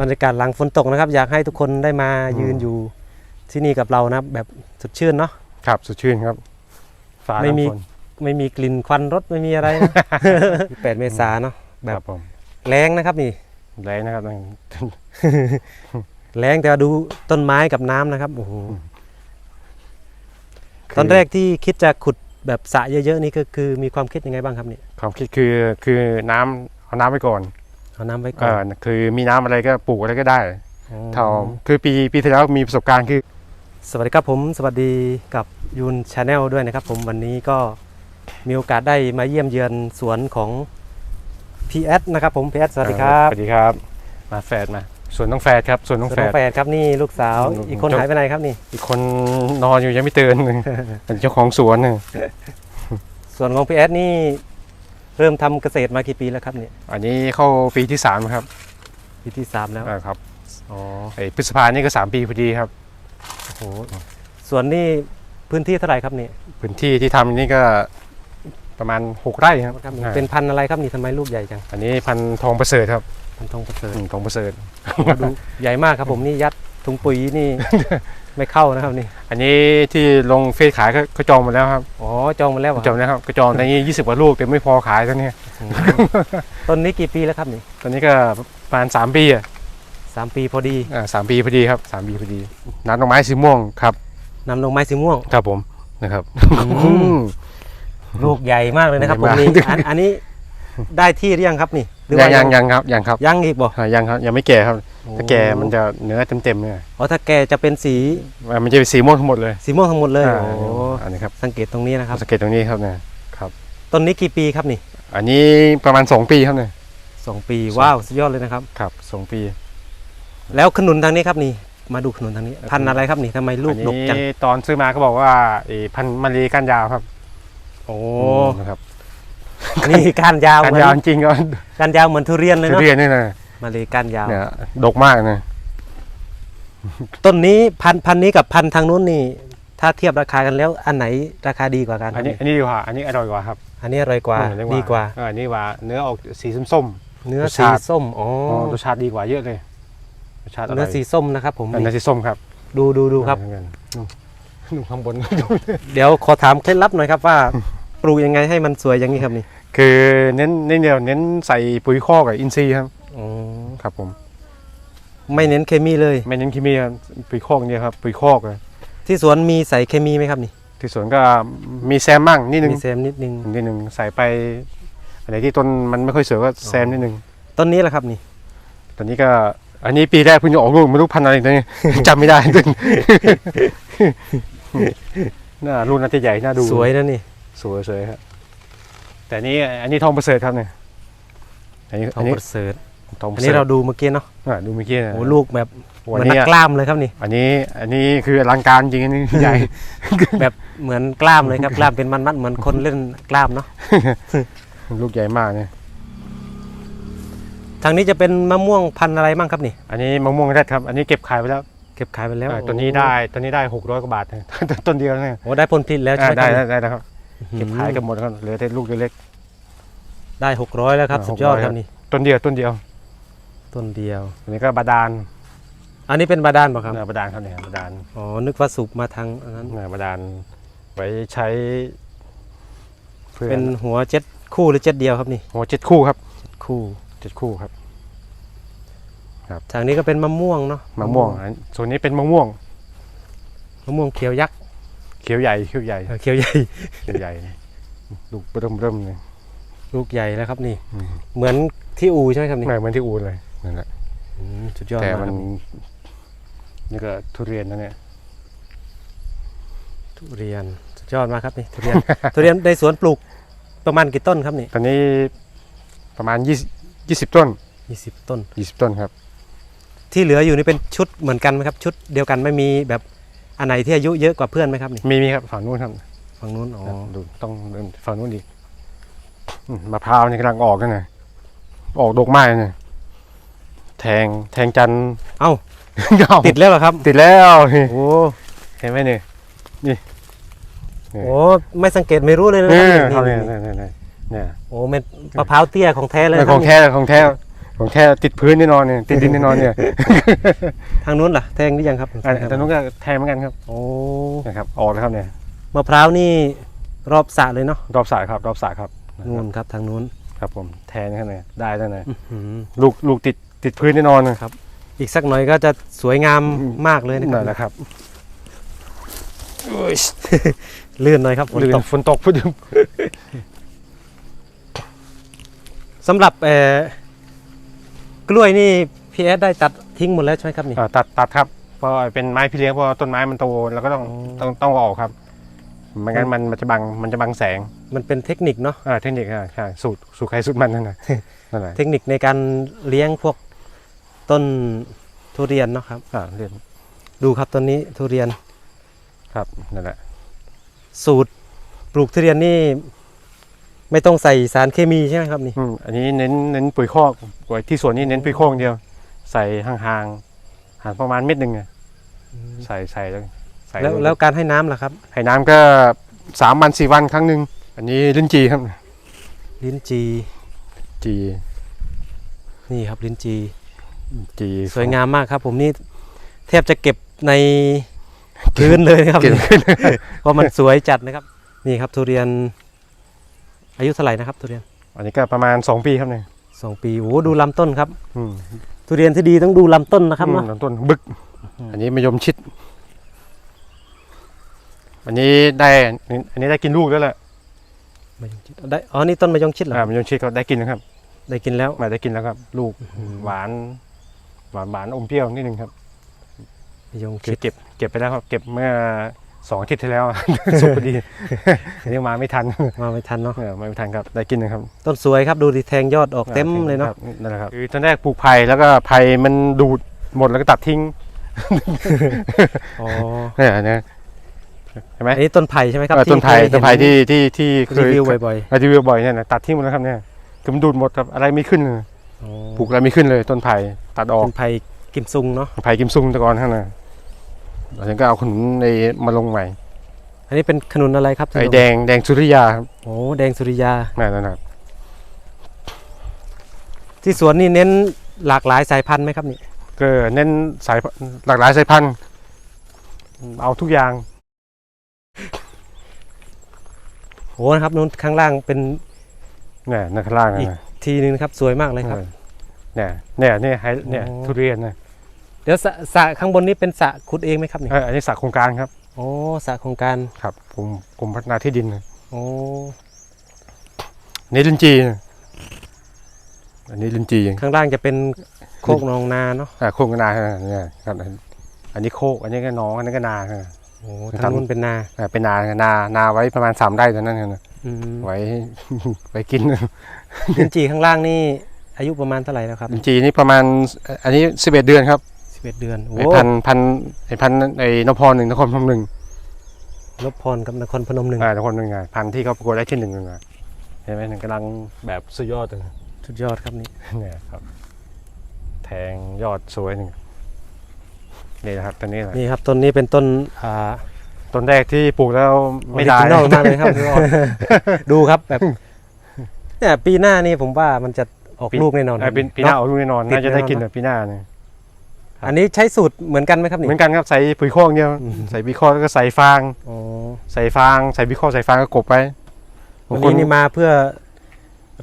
บรรยากาศหลังฝนตกนะครับ อยากให้ทุกคนได้มายืนอยู่ที่นี่กับเรานะครับ แบบสดชื่นเนาะครับสดชื่นครับฟ้าไม่มีน้ำฝน ไม่มีกลิ่นควันรถไม่มีอะไรนะแปดเมษาเนาะแบบครับผมแรงนะครับนี่ แรงนะครับแรงแต่ว่าดูต้นไม้กับน้ำนะครับโอ้โหคืตอนแรกที่คิดจะขุดแบบสระเยอะๆนี่ก็คือมีความคิดยังไงบ้างครับเนี่ยความคิดคือคือน้ำเอาน้ำไว้ก่อน เอาน้ำไว้ก่เออนอคือมีน้ำอะไรก็ปลูกอะไรก็ได้อ๋อเท่าคือปีปีที่แล้วมีประสบการณ์คือ สวัสดีครับผม สวัสดีกับยูนชาแนลด้วยนะครับ ผมวันนี้ก็มีโอกาสได้มาเยี่ยมเยือนสวนของพีแอนะครับผมพีแอสวัสดีครับ สวัสดีครับ มาแฟดมาส่วนน้องแฟดครับส่วนน้องส่วนแฟน้องด แฟนครับนี่ลูกสาวอืม อีกคนจบหายไปไหนครับนี่ อีกคนนอนอยู่ยังไม่ตื่น เป็นเจ้าของสวนน่ะส่วนของพีแอสนี่ เริ่มทำเกษตรมากี่ปีแล้วครับเนี่ยอันนี้เข้าปีที่สามครับปีที่สามแล้วอ่าครับอ๋อไอ้พฤษภานี่ก็สามปีพอดีครับโอ้โหส่วนนี่พื้นที่เท่าไหร่ครับเนี่ยพื้นที่ที่ทำนี่ก็ประมาณหกไร่ครับอ่าเป็นพันธุ์อะไรครับนี่ทำไมลูกใหญ่จัง อันนี้พันธุ์ทองประเสริฐครับพันธุ์ทองประเสริฐอืมทองประเสริฐดูใหญ่มากครับผมนี่ยัดถุงปุ๋ยนี่ ไม่เข้านะครับนี่อันนี้ที่ลงเฟซขายก็ก็จองหมดแล้วครับอ๋อจองมาแล้วเหรอจองแล้วครับก็จองในนี้ยี่สิบกว่าลูกแต่ไม่พอขายตอนนี้ต้นนี้กี่ปีแล้วครับนี่ตอนนี้ก็ประมาณสามปีอะสามปีพอดีอ่าสามปีพอดีครับสามปีพอดีน้ำดอกไม้สีม่วงครับนำลงไม้สีม่วงครับผมนะครับลูกใหญ่มากเลยนะครับใหผญ่มมากนี่อันอันนี้ได้ที่หรือยังครับนี่ หรือยัว่างยังยังครับยังครับยังอีกบ่อ่ายังครับยังไม่แก่ครับ ถ้าแก่มันจะเนื้อเต็มๆเนี่ยอ๋อถ้าแก่จะเป็นสีอ่ามันจะเป็นสีม่วงทั้งหมดเลยสีม่วงทั้งหมดเลยอ่าโอ้อันนี้ครับสังเกตตรงนี้นะครับสังเกตตรงนี้ครับเนี่ยครับต้นนี้กี่ปีครับนี่อันนี้ประมาณ 2 ปีครับเนี่ยสองปีว้าวสุดยอดเลยนะครับ ครับสองปีแล้วขนุนทางนี้ครับนี่มาดูขนุนทางนี้ พันธุ์อะไรครับนี่ทำไมลูกอันดกจังนี้ตอนซื้อมาก็บอกว่าไอ้พันธุ์มะลีก้านยาวครับโอ้นะครับ นี่ก้านยาวก้านเหมือนยาวจริงๆก็ก้านยาวเหมือนทุเรียนเลยทุเนาะเรียนนี่นะมาเลยก้านยาว เนี่ยดกมากนะต้นนี้พันธุ์พันธุ์นี้กับพันธุ์ทางนู้นนี่ ถ้าเทียบราคากันแล้วอันไหนราคาดีกว่ากันอันนี้อันนี้ดีกว่าอันนี้อร่อยกว่าครับ อันนี้อร่อยกว่าเรียดีกว่าเอออันนี้ว่าเนื้อออกสีส้มเนื้อรสสีชาติส้มอ๋อๆอ๋อรสชาติดีกว่าเยอะเลยรสชาติอร่อยเนื้อสีส้มนะครับ ผมเนื้อสีส้มครับ ดูดูดูครับเหมือนกันนู่นนู่นข้างบน เดี๋ยวขอถามเคล็ดลับหน่อยครับว่า ปลูกยังไงให้มันสวยอย่างนี้ครับนี่คือเน้นเน้นเดียวเน้นใส่ปุ๋ยคอกกับอินทรีย์ครับอ๋อครับผม ไม่เน้นเคมีเลย ไม่เน้นเคมีครับปุ๋ยคอกเนี่ยครับปุ๋ยคอกเลยที่สวนมีใส่เคมีไหมครับนี่ ที่สวนก็มีแซมบ้างนิดนึงมีแซมนิดนึงนิดนึงใส่ไปอะไรที่ต้นมันไม่ค่อยสวยก็แซมนิดนึงต้นนี้แหละครับนี่ตอนนี้ก็อันนี้ปีแรกเพิ่งจะออกลูกไม่รู้พันธุ์อะไรตอนนี้จำไม่ได้ตึ้งน่ารุ่นน่าจะใหญ่น่าดู สวยนะนี่ สวยสวยครับแต่อันนี้อันนี้ทองประเสริฐครับเนี่ยอันนี้ทออังนนี้ประเสริฐทองปอัระนเสรินี้ฐเราดูเมื่อกี้เนาะอะดูเมื่อกี้นะโอ้ลูกแบบเหวันมือนนี้นักอะกล้ามเลยครับนี่ อันนี้อันนี้คืออลังการจริงอันนี้ใหญ่แบบเหมือนกล้ามเลยครับกล้ามเป็นมันมัดเหมือนคนเล่นกล้ามเนาะลูกใหญ่มากเนี่ยทางนี้จะเป็นมะม่วงพันธุ์อะไรบ้างครับนี่ อันนี้มะม่วงแรดครับ อันนี้เก็บขายไปแล้ว เก็บขายไปแล้วอ่าตัวนี้ได้ตัวนี้ได้หกร้อยกว่าบาทนะต้นเดียวเนี่ยโอ้ได้ผลผลิตแล้วใช่อ่าไหมได้ครับได้ได้แล้วครับนี่ เก็บขายกันหมดแล้วครับเหลือแต่ลูกเล็ก ได้หกร้อยแล้วครับอ่าสุดยอด600ครับนี่ๆต้นเดียวต้นเดียวต้นเดียว อันนี้ก็บาดาลอันนี้เป็นบาดาลป่ะครับเนี่ยบาดาลครับเนี่ยบาดาลอ๋อนึกว่าสูบมาทางอันนั้นเนี่ยบาดาลไว้ใช้พื่อเป็นหัวเจ็ดคู่หรือเจ็ดเดียวครับนี่หัวเจ็ดคู่ครับคู่ เจ็ดคู่ครับทางนี้ก็เป็นมะม่วงเนาะมะม่วงอันส่วนนี้เป็นมะม่วงมะม่วงเขียวยักษ์ เขียวใหญ่เขียวใหญ่เออเขียวใหญ่เขียวใหญ่ลูกเริ่มเริ่มเลยลูกใหญ่แล้วครับนี่อืมเหมือนที่อูใช่ไหมครับนี่ไม่เหมือนที่อูนเลยนั่นแหละอืมสุดยอดแต่มากมันครับนี่ก็ทุเรียนนะเนี่ยทุเรียนสุดยอดมากครับนี่ทุเรียนทุเรียนในสวนปลูกประมาณกี่ต้นครับนี่ตอนนี้ประมาณ20 20ต้นยี่สิบต้น20ต้นครับ ที่เหลืออยู่นี่เป็นชุดเหมือนกันไหมครับ ชุดเดียวกันไม่มีแบบ อันไหนที่อายุเยอะกว่าเพื่อนไหมครับนี่มีมีครับฝั่งนู้นครับฝั่งนู้นอ๋อดูต้องเดินฝั่งนู้นอีกอืมมะพร้าวนี่กำลังออกกันนะออกดอกไม้เนี่ยแทงแทงจันทร์ เอ้าเอาติดแล้วเหรอครับติดแล้วนี่โอ้เห็นไหมนี่นี่โหไม่สังเกตไม่รู้เลยนะเนี่ยคเขารับเนี่ยนี่เนี่ยเนี่ยเนี่ยเนี่ยโอ้เม็ดมะพร้าวเตี้ยของแท้เลยเป็นนะของแท้ของแท้ ของแท้ติดพื้นแน่นอนเนี่ยติดดินแน่นอนเนี่ยทางนู้นล่ะแทงหรือยังครับอันอันนู้นก็แทงเหมือนกันครับ โอ้นะครับออกแล้วครับเนี่ยมะพร้าวนี่รอบสระเลยเนาะรอบสายครับ รอบสายครับนู่นครับทางนู้นครับผมแทงนะครับเนี่ยได้แล้วเนี่ยอื้อหือลูกลูกติดติดพื้นแน่นอนนะครับ อีกสักหน่อยก็จะสวยงามมากเลยนะคนั่รับนแหละครับลื่นหน่อยครับฝนลื่นตกฝนตกพูดถึงสำหรับเอ่อ กล้วยนี่พีเอสได้ตัดทิ้งหมดแล้วใช่ไหมครับนี่อ่าตัดตัดครับเพราะเป็นไม้พี่เลี้ยงเพราะต้นไม้มันโตแล้วก็ต้องอ๋อ ต้องต้องเอาออกครับไม่งั้นมันมันจะบังมันจะบังแสงมันเป็นเทคนิคเนาะอ่าเทคนิคอะใช่สูตรสูตรใครสูตรมันนั่นแหละนั่นแหละเทคนิคในการเลี้ยงพวกต้นทุเรียนเนาะครับ อ่าเรียนดูครับต้นนี้ทุเรียนครับนั่นแหละสูตรปลูกทุเรียนนี่ ไม่ต้องใส่สารเคมีใช่ไหมครับนี่ อืมอันนี้เน้นเน้นปุ๋ยคอกไว้ที่สวนนี้เน้นปุ๋ยคอกอย่างเดียว ใส่ห่างๆห่างประมาณเม็ดหนึ่งอะใส่ใส่แล้วใส่แล้วแล้วการให้น้ำล่ะครับ ให้น้ำก็สามวันสี่วันครั้งหนึ่งอันนี้ลิ้นจีครับลิ้นจีจีนี่ครับลิ้นจี จีสวยงามมากครับผมนี่แทบจะเก็บในพื้นเลยนะครับเก็บขึ้นเพราะมันสวยจัดนะครับ นี่ครับทุเรียน อายุเท่าไหร่นะครับทุเรียนอันนี้ก็ประมาณสองปีครับเนี่ยสองปีโอ้โหดูลำต้นครับ อืมทุเรียนที่ดีต้องดูลำต้นนะครับเนาะอืมลำต้นบึก อันนี้มะยมชิด อันนี้ได้ อันนี้ได้กินลูกแล้วแหละมะยงชิดได้อ๋อนี่ต้นมะยงชิดเหรออ่ามะยมชิดก็ได้กินนะครับได้กินแล้ว มาได้กินแล้วครับ ลูกหวาน หวานหวานอมเปรี้ยวนิดนึงครับ มะยงเก็ชิบดเก็บ เก็บไปแล้วครับ เก็บเมื่อ สองอาทิตย์ที่แล้ว สุกพอดีอันนี้มาไม่ทันมาไม่ทันเนาะเออมาไม่ทันครับได้กินนะครับต้นสวยครับดูดิแทงยอดออกเต็มเลยเนาะครับนั่นแหละครับคือตอนแรกปลูกไผ่แล้วก็ไผ่มันดูดหมดแล้วก็ตัดทิ้งอ๋อเนี่ยเนี่ยเห็นไหมอันนี้ต้นไผ่ใช่ไหมครับเออต้นไผ่ที่เคยเห็ต้นไผ่ที่ที่ที่เครียวิวบ่อยรีวิวบ่อยเนี่ยนะตัดทิ้งหมดแล้วครับเนี่ยคือมันดูดหมดครับอะไรไม่ขึ้นเลยๆอ๋อปลูกอะไรไม่ขึ้นเลย ต้นไผ่ตัดออกต้นไผ่กิมซุงเนาะไผ่กิมซุงแตะกอนข้างในะ หลังจากนั้นก็เอาขนุนในมาลงใหม่อันนี้เป็นขนุนอะไรครับไอ้แดงแดงสุริยาครับโอ้แดงสุริยา นั่นนะครับที่สวนนี่เน้นหลากหลายสายพันธุ์ไหมครับนี่ก็เน้นสายหลากหลายสายพันธุ์เอาทุกอย่างโอ้นะครับนู้นข้างล่างเป็นเนี่ยนั่นข้างล่างอีกนะทีนึงนะครับ สวยมากเลยครับ เนี่ยเนี่ยเนี่ยให้เนี่ยอ๋อทุเรียนนะ เดี๋ยวสระสระข้างบนนี้เป็นสระขุดเองไหมครับนี่เอออันนี้สักโครงการครับโอ้สระโครงการครับกลุ่มกลุ่มพัฒนาที่ดินนะโอ้นี่ลินจีนะอันนี้ลินจีข้างล่างจะเป็นโคกนองนาเนาะอ่าโคกนาเนี่ยครับอันนี้โคกอันนี้ก็หน้องอันนี้ก็นาโอ้ครัทาบงนู้นเป็นนาอ่าเป็นนานานาไว้ประมาณสามไร่เท่านั้นเองนะอืมไว้ ไว้กินลิ้นจี่ข้างล่างนี่อายุประมาณเท่าไหร่แล้วครับลินจีนี่ประมาณอันนี้สิบเอ็ดเดือนครับ 11เดือนโอ้ไอพันพันไอพันไอนพรหนึ่งนครพนมหนึ่งลบพรกับนครพนมหนึ่งอ่านครหนึ่งอะพันที่เขาประกวดได้ที่หนึ่งอะเห็นไหมกำลังแบบสุดยอดเลยสุดยอดครับนี่เนี่ยครับ แทงยอดสวยหนึ่งนี่นะครับต้นนี้แหละนี่ครับต้นนี้เป็นต้นอ่าต้นแรกที่ปลูกแล้วไม่ได้ออริจินอลมากเลยครับ ดูครับแบบเนี่ยปีหน้านี่ผมว่ามันจะออกลูกแน่นอนเออปีปีหน้าเะเอาลูกแน่นอนติดน่าจะได้แน่นอนกินเนแบอะบปีหน้าเนี่ยครับ อันนี้ใช้สูตรเหมือนกันไหมครับนี่เหมือนกันครับใส่ปุ๋ยคอกเดียวอืมใส่ปุ๋ยคอกแล้วก็ใส่ฟางอ๋อใส่ฟางใส่ปุ๋ยคอกใส่ฟางก็กบไปวับานงคนนี้นี่มาเพื่อ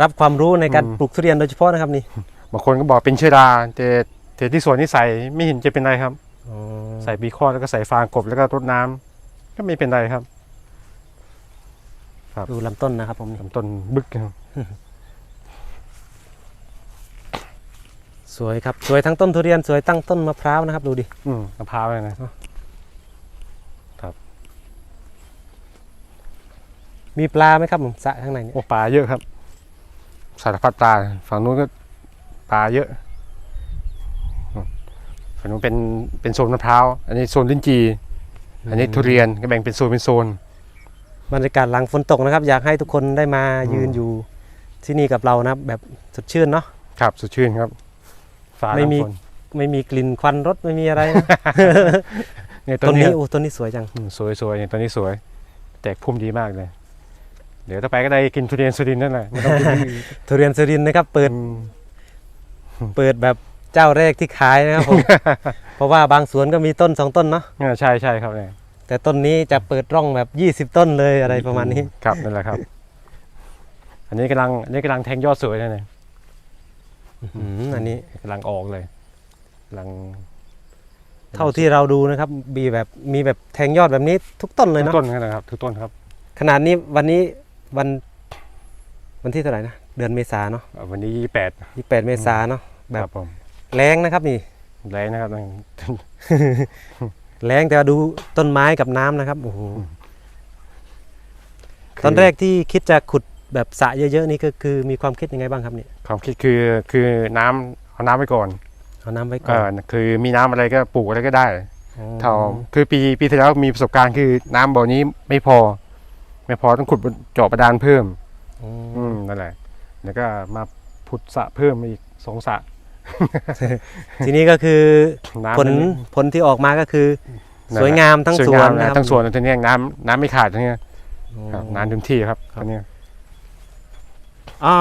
รับความรู้ในการอืมปลูกทุเรียนโดยเฉพาะนะครับนี่บางคนก็บอกเป็นเชื้อราแต่แต่ที่สวนนี่ใส่ไม่เห็นจะเป็นไรครับอ๋อใส่ปุ๋ยคอกแล้วก็ใส่ฟางกบแล้วก็รดน้ำก็ไม่เป็นไรครับดูลำต้นนะครับผมนี่ลำต้นบึกครับ สวยครับ สวยทั้งต้นทุเรียนสวยตั้งต้นมะพร้าวนะครับ ดูดิอืมมะพร้าวเลยนะมีปลาไหมครับผมสระข้างในเนี่ยโอ้ปลาเยอะครับ สารพัดปลาฝั่งนู้นก็ปลาเยอะอืมฝั่งนู้นเป็นเป็นโซนมะพร้าวอันนี้โซนลิ้นจี อันนี้ทุเรียนก็แบ่งเป็นโซนเป็นโซนบรรยากาศหลังฝนตกนะครับ อยากให้ทุกคนได้มาอืมยืนอยู่ที่นี่กับเรานะครับแบบสดชื่นเนาะครับสดชื่นครับ ฟ้าไม่มี น้ำฝนไม่มีกลิ่นควันรถไม่มีอะไรนะ เนี่ยต้ต้นนนี้นี้โอ้ต้นนี้สวยจังอืมสวยสวยเนี่ยต้นนี้สวย แตกพุ่มดีมากเลย เดี๋ยวต่อไปก็ได้กินทุเรียนสุรินทร์นั่นแหละไม่ต้องกินที่อื่นทุเรียนสุรินทร์นะครับ เปิดอืมเปิดแบบเจ้าแรกที่ขายนะครับผม เพราะว่าบางสวนก็มีต้นสองต้นเนาะเออใช่ใช่ครับเนี่ยแต่ต้นนี้จะเปิดร่องแบบ 20 ต้นเลยอะไรประมาณนี้ ครับนั่นแหละครับ อันนี้กำลังอันนี้กำลังแทงยอดสวยนะเนี่ย อืมอันนี้กำลังออกเลยกำลังเท่าที่เราดูนะครับมีแบบมีแบบแทงยอดแบบนี้ทุกต้นเลยทุกเนาะต้นนะครับทุกต้นครับขนาดนี้วันนี้วันวันที่เท่าไหร่นะเดือนเมษาเนาะเอ่อวันนี้ยี่แปดยี่แปดเมษาเนาะแบบครับผมแรงนะครับนี่ แรงนะครับ แรงแต่ว่าดูต้นไม้กับน้ำนะครับโอ้โหคือตอนแรกที่คิดจะขุดแบบสระเยอะๆนี่ก็คือมีความคิดยังไงบ้างครับเนี่ย ความคิดคือคือน้ำเอาน้ำไว้ก่อนเอาน้ำไว้ก่เออนอคือมีน้ำอะไรก็ปลูกอะไรก็ได้อ๋อเท่าคือปีปีที่แล้วมีประสบการณ์คือน้ำบ่อนี้ไม่พอ ไม่พอต้องขุดเจาะบาดาลเพิ่มอ๋อออืมนั่นแหละแล้วก็มาผุดสระเพิ่มอีกสองสระทีนี้ก็คือน้ำผลมันผลที่ออกมาก็คือนั่นแหละสวยงามทั้งสวยสวงานมนะครับทั้งสวนตอนนี้น้ำน้ำไม่ขาดทั้งนี้อ๋อครับน้ำเต็มที่ครับครับตอนนี้อ๋อ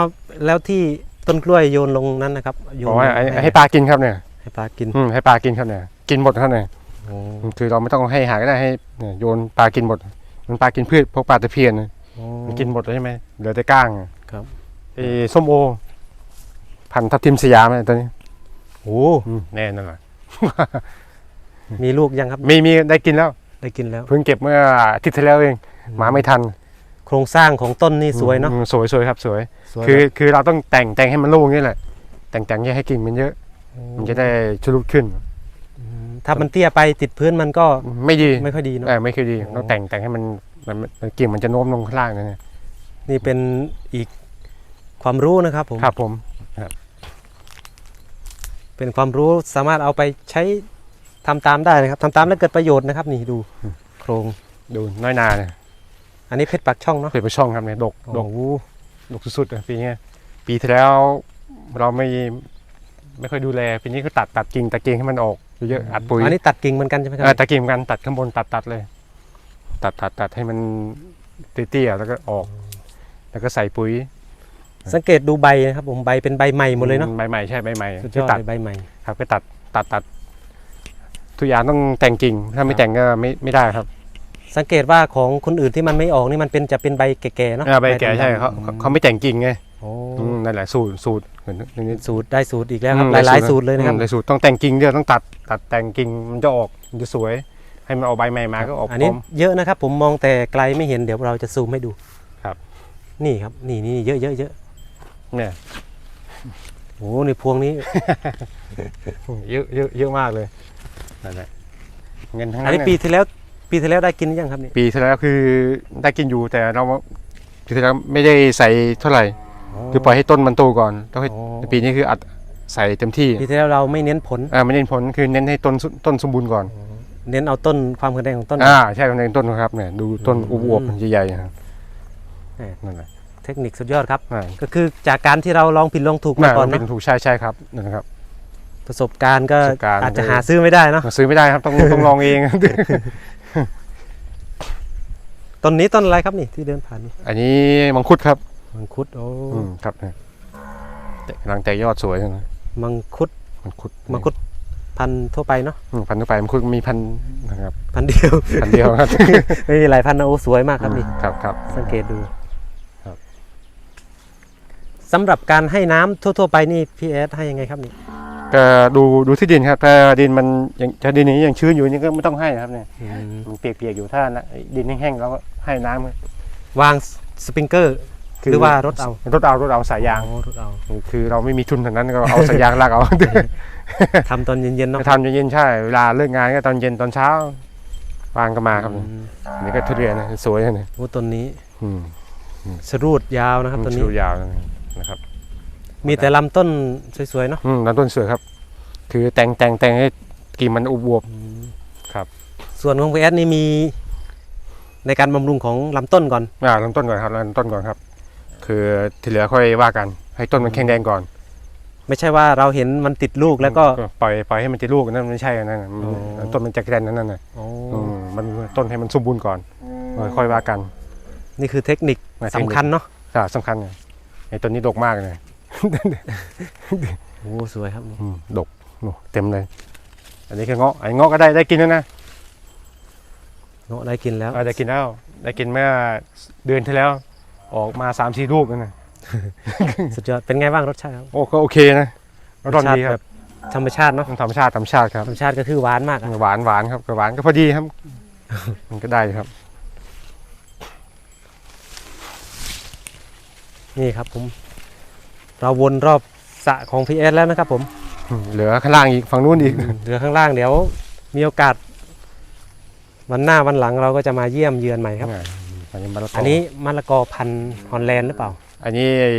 แล้วที่ ต้นกล้วยโยนลงนั้นนะครับโยนบอกว่าให้ให้ปลากินครับเนี่ยให้ปลากินอืมให้ปลากินครับเนี่ย กินหมดครับเนี่ยโอ้คือเราไม่ต้องให้อาหารก็ได้ให้เนี่ยโยนปลากินหมด มันปลากินพืชพวกปลาตะเพียนนะโอ้มันกินหมดเลยใช่ไหมเหลือแต่ก้างอะครับไอ้ส้มโอ พันธุ์ทับทิมสยามอะไรตัวนี้โอ้อืมแน่นั่นแหละมีลูกยังครับมีมีได้กินแล้ว ได้กินแล้ว เพิ่งเก็บเมื่ออาทิตย์ที่แล้วเองหมาไม่ทันโครงสร้างของต้นนี่สวยเนาะอืมสวยสวยครับสวยส วยคือแบบคือเราต้องแต่งแต่งให้มันโล่งนี่แหละ แต่งแต่งให้กิ่งมันเยอะ มันจะได้ชุลุขึ้นมถ้ามันเตี้ยไปติดพื้นมันก็ไม่ดีไม่ค่อยดีเนาะ เออไม่คือดีอ๋อต้องแต่งแต่งให้มันมันมันกิ่งมันจะโน้มลงข้างล่างนะเนี่ยนี่เป็นอีกความรู้นะครับผม ครับผม เป็นความรู้สามารถเอาไปใช้ทำตามได้นะครับทำตามแล้วเกิดประโยชน์นะครับนี่ดูโครง ดูน้อยนาเนี่ยอันนี้เพชรปักช่องเนาะเปิดไปช่องครับเนี่ยดกดโอ้กโห ดกสุดๆอะปีเนี้ยปีที่แล้วเราไม่ไม่ค่อยดูแลปีนี้ก็ตัดตัดกิ่งตัดกิ่งให้มันออกเยอะๆอัดปุ๋ยอันนี้ตัดกิ่งเหมือนกันใช่ไหมครัเออตัดกิ่งกันตัดข้างบนตัดตัดเลย ตัดตัดตัดให้มันเตี้ยๆแล้วก็ออก แล้วก็ใส่ปุ๋ย สังเกตดูใบนะครับผมใบเป็นใบใหม่หมดเลยเนาะใบใหม่ใช่ใบใหม่สุดยคืออดตัดเลยใบใหม่ครับ ก็ตัดตัดตัดทุกอย่างต้องแต่งกิ่งถ้าไม่แต่งก็ไม่ไม่ได้ครับ สังเกตว่าของคนอื่นที่มันไม่ออกนี่มันเป็นจะเป็นใบแก่ๆเนาะเออใบแก่ใช่เขาอืมเขาเขาไม่แต่งกิ่งไงโอ้อืมนั่นแหละสูตรสูตรเหมือนอย่างนี้ สูตรได้สูตรอีกแล้วครับ อืมหลายได้ๆสูตรเลยนะครับอืมได้สูตรต้องแต่งกิ่งเดียวต้องตัดตัดแต่งกิ่งมันจะออกมันจะสวย ให้มันออกใบใหม่มาก็ออกอันพนี้ร้อม เยอะนะครับผมมองแต่ไกลไม่เห็นเดี๋ยวเราจะซูมให้ดูครับ นี่ครับนี่นี่เยอะเยอะเยอะเนี่ยโอ้ในพวงนี้ เยอะเยอะเยอะมากเลยนั่นแหละเงินทั้งอันนั้นนี้เนี่ยปีที่แล้ว ปีที่แล้วได้กินหรือยังครับนี่ปีที่แล้วคือได้กินอยู่แต่เราปีที่แล้วไม่ได้ใส่เท่าไหร่ คือปล่อยให้ต้นมันโตก่อนแล้วให้อ๋อปีนี้คืออัดใส่เต็มที่ปีที่แล้วเราไม่เน้นผลอ่าไม่เน้นผลคือเน้นให้ต้นสุต้นสมบูรณ์ก่อน เน้นเอาต้นความแข็งแรงของต้นอ่าใช่เน้นต้นครับเนี่ยดูต้นอือมวบๆมันใหญ่ๆครับแหม่นั่นแหละเทคนิคสุดยอดครับอ่าก็คือจากการที่เราลองผิดลองถูกมาน่าก่อนเป็เนาะนถูกใช่ใช่ครับนั่นนะครับ ประสบการณ์ก็ประสบการณ์อาจจะหาซื้อไม่ได้เนาะซื้อไม่ได้ครับต้องต้องลองเอง ต้นนี้ต้นอะไรครับนี่ที่เดินผ่านนี่อันนี้มังคุดครับมังคุดโอ้อืมครับเนี่ยแต่กำลังแตกยอดสวยนะมังคุดมังคุดมังคุดพันธุ์ทั่วไปเนาะอืมพันธุ์ทั่วไปมังคุดมีพันธุ์นะครับ พันธุ์เดียว พันธุ์เดียวครับ ไม่มีหลายพันธุ์นะโอ้สวยมากครับนี่ ครับครับ สังเกตดูครับ สำหรับการให้น้ำทั่ว ๆ ไปนี่พี่แอดให้ยังไงครับนี่ ก็ดูดูที่ดินครับ ถ้าดินมันยังถ้าดินนี้ยังชื้นอยู่นี่ก็ไม่ต้องให้ครับเนี่ยมันเปียกๆอยู่ถ้านะดินแห้งๆเราก็ให้น้ำวางสปริงเกอร์หรือว่ารถเอารถเอารถเอาสายยางอ๋อรถเอาคือเราไม่มีทุนทางนั้นก็เอาสายยางลากเอาทำตอนเย็นๆเนาะทำเย็นๆใช่เวลาเลิกงานก็ตอนเย็นตอนเช้าวางก็มาครับอืมอันนี่ก็ทุเรียนนะสวยนะเนี่ยโอ้ต้นนี้อืมสรูดยาวนะครับต้นนี้ชูยาวนะครับ มีแต่ลำต้นสวยๆเนาะอืมลำต้นสวยครับ คือแต่งแต่งแต่งให้กิ่งมันอุบวบครับ ส่วนของพี่แอดนี่มี ในการบำรุงของลำต้นก่อนอ่าลำต้นก่อนครับลำต้นก่อนครับ คือที่เหลือค่อยว่ากัน ให้ต้นมันแข็งแรงก่อน ไม่ใช่ว่าเราเห็นมันติดลูกแล้วก็ปล่อยปล่อยให้มันติดลูกนั่นไม่ใช่นั่นน่ะมันอ๋อต้นมันจะแกรนนั่นน่ะโอ้อืมมันต้นให้มันสมบูรณ์ก่อนค่อยว่ากัน นี่คือเทคนิคไม่สำคัญเนาะอ่าสำคัญไงไอ้ต้นนี้ดกมากเลย ออ้สวยครับนี่อืมดกโอ้เต็มเลย อันนี้คือเงาะไอ้เงาะก็ได้ได้กินแล้วนะเงาะได้กินแล้วเออได้กินแล้ว ได้กินเมื่อเดือนที่แล้ว ออกมาสามสี่ลูกแล้วนะสุดยอดเป็นไงบ้างรสชาติครับโอ้ก็โอเคนะรสชาติดีคแบรับบธรรมชาติเนาะธรรมชาติธรรมชาติครับ ธรรมชาติก็คือหวานมากอะหวานหวานครับก็หวานก็พอดีครับ มันก็ได้ครับ นี่ครับผม เราวนรอบสระของพีเอสแล้วนะครับผมอืมเหลือข้างล่างอีกฝั่งนู้นอีกเหลือข้างล่างเดี๋ยว มีโอกาส วันหน้าวันหลังเราก็จะมาเยี่ยมเยือนใหม่ครับ อันนี้มะละกออัอันนี้มะละกอพันธุ์ฮอลแลนด์หรือเปล่า อันนี้ไอ้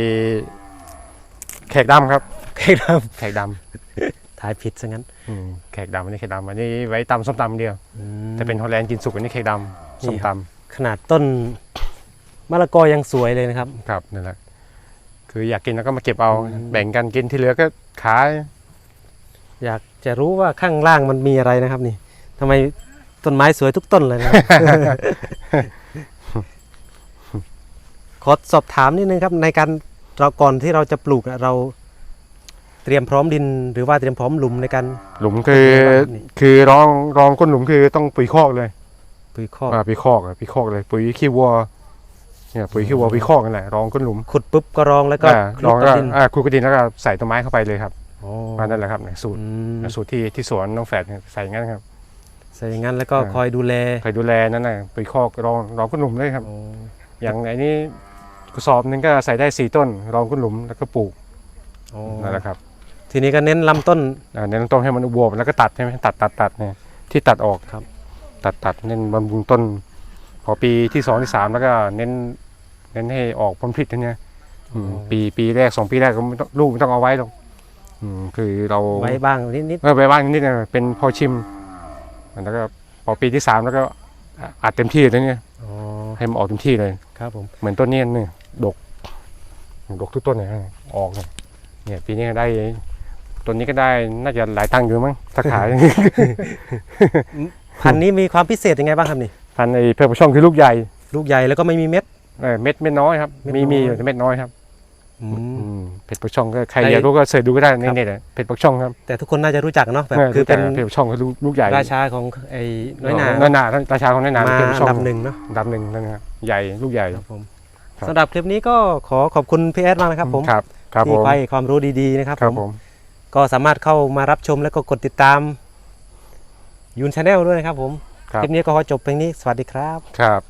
แขกดำครับ แขกดแขกดำถ่ายผิดซะงั้นำอืมแขกดำอันนี้แขกดำอันนี้ไว้ตำส้มตำเดียวอืมแต่เป็นฮอลแลนด์กินสุกอันนี้แขกดำส้มนี่ตขนาดต้นมะละกอยังสวยเลยนะครับำครับนั่นแหละ คืออยากกินแล้วก็มาเก็บเอาอืมแบ่งกันกินที่เหลือก็ขาย อยากจะรู้ว่าข้างล่างมันมีอะไรนะครับนี่ทำไมต้นไม้สวยทุกต้นเลยนะ ขอสอบถามนิดนึงครับ ในการเราก่อนที่เราจะปลูกอะเราเตรียมพร้อมดิน หรือว่าเตรียมพร้อมหลุมในการ หลุมคือเป็นไงบ้างนี่ คือรองรองก้นหลุมคือต้องปุ๋ยคอกเลยปุ๋ยคอกอ่าปุ๋ยคอกอะปุ๋ยคอกเลย ปุ๋ยขี้วัว เนี่ยปุ๋ยขี้วัวปุ๋ยคอกนั่นแหละรองก้นหลุมขุดปุ๊บก็รองแล้วก็อ่าครลุอกงกับก็ดินอ่าคลุกกระดินแล้วก็ใส่ต้นไม้เข้าไปเลยครับอ๋อมานั่นแหละครับเนี่ยสูตรอืมสูตรที่ที่สวนน้องแฝดเนี่ยใส่งั้นครับใส่อย่างนั้นแล้วก็อ่าคอยดูแลใครดูแลนั่นน่ะปุ๋ยคอกรองรองก้นหลุมเลยครับอ๋ออย่างไอ้นี้กระสอบหนึงก็ใส่ได้สี่ต้น รองก้นหลุมแล้วก็ปลูกอ๋อนั่นแหละครับ ทีนี้ก็เน้นลำต้นอ่าเน้นต้นให้มันอวบแล้วก็ตัดใช่ไหมตัดตัดตัดเนี่ยที่ตัดออกครับ ตัดตัดเน้นบำรุงต้นพ อปีที่สองที่สามแล้วก็เน้นเน้นให้ออกผลผลิตนะเนี่ยอืมปีปีแรกสองปีแรกก็ไม่ต้องลูกไม่ต้องเอาไว้หรอกอืมคือเราไว้บ้างนิดเออไปบ้างนิดนึงเป็นพอชิมแล้วก็พอปีที่สามแล้วก็อัดเต็มที่เลยเนี่ยๆอ๋อให้มันออกเต็มที่เลย ครับผมเหมือนต้นเนี้ยเนี่ยดก ดกทุกต้นเลยฮะออกเนี่ยเนี่ยปีนี้ก็ได้ต้นนี้ก็ได้น่าจะหลายตังค์อยู่มั้งถ้าขาย พันธุ์นี้มีความพิเศษยังไงบ้างครับนี่ พันธุ์ไอ้เพื่อช่องคือลูกใหญ่ลูกใหญ่แล้วก็ไม่มีเม็ด เออเม็ดเม็ดน้อยครับ เม็ดมีน้อย มีอยู่แต่เม็ดน้อยครับอืมอืมเผ็ดปักช่องก็ใครไอ้อยากรู้ก็เสิร์ชดูก็ได้ในครับเน็ตอะเผ็ดปักช่องครับแต่ทุกคนน่าจะรู้จักเนาะแบบเออคือเป็นเผ็ดปักช่องคือลูกลูกใหญ่ราชาของไอ้น้อยหนาน้อยหนาราชาของน้อยหนามาเผ็ดปักช่องลำหนึ่งเนาะดำหนึ่งนั่นนะครับใหญ่ลูกใหญ่ ครับผมครับ สำหรับคลิปนี้ก็ขอขอบคุณพี่แอดมากนะครับผมครับครับผที่มให้ความรู้ดีๆนะครับครับผผมมก็สามารถเข้ามารับชมแล้วก็กดติดตามยูนชาแนลด้วยนะครับผม ครับคลิปนี้ก็ขอจบเพลงนี้สวัสดีครับครับ